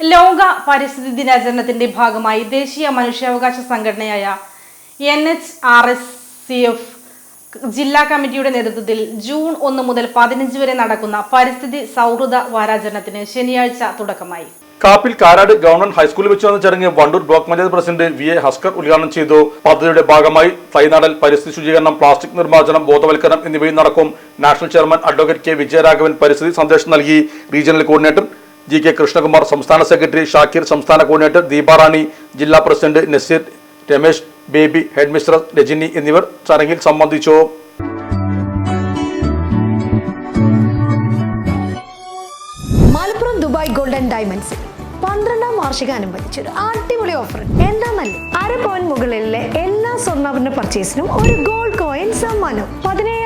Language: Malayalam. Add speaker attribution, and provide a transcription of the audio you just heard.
Speaker 1: ലോക പരിസ്ഥിതി ദിനാചരണത്തിന്റെ ഭാഗമായി ദേശീയ മനുഷ്യാവകാശ സംഘടനയായ N H R S C F ജില്ലാ കമ്മിറ്റിയുടെ നേതൃത്വത്തിൽ ജൂൺ ഒന്ന് മുതൽ പതിനഞ്ച് വരെ നടക്കുന്ന പരിസ്ഥിതി സൗഹൃദ വാരാചരണത്തിന് ശനിയാഴ്ച തുടക്കമായി.
Speaker 2: കാപ്പിൽ കാരാട് ഗവൺമെന്റ് ഹൈസ്കൂളിൽ വെച്ച് നടന്ന ചടങ്ങ് Wandoor block panchayat president V A Haskar ഉദ്ഘാടനം ചെയ്തു. പദ്ധതിയുടെ ഭാഗമായി തൈനാടൽ പരിസ്ഥിതി ശുചീകരണം പ്ലാസ്റ്റിക് നിർമ്മാർജനം ബോധവൽക്കരണം എന്നിവയും നടക്കും. National chairman advocate K Vijayaraghavan പരിസ്ഥിതി സന്ദേശം നൽകി. Regional coordinator G K Krishnakumar സംസ്ഥാന സെക്രട്ടറി ഷാക്കിർ സംസ്ഥാന കോർഡിനേറ്റർ ദീപാറാണി ജില്ലാ പ്രസിഡന്റ് നസീർ രമേശ് ബേബി ഹെഡ്മിസ്ട്രസ് രജനി എന്നിവർ ചടങ്ങിൽ സംബന്ധിച്ചു.
Speaker 3: Malappuram Dubai golden diamonds. പന്ത്രണ്ടാം വാർഷിക അനുബന്ധിച്ച് ഒരു അടിപൊളി ഓഫർ. എന്താന്നല്ലേ അര പോയിന്റ് മുകളിലെ എല്ലാ സ്വർണാഭരണ പർച്ചേസിനും ഒരു ഗോൾഡ് കോയിൻ സമ്മാനം. പതിനയ്യായിരം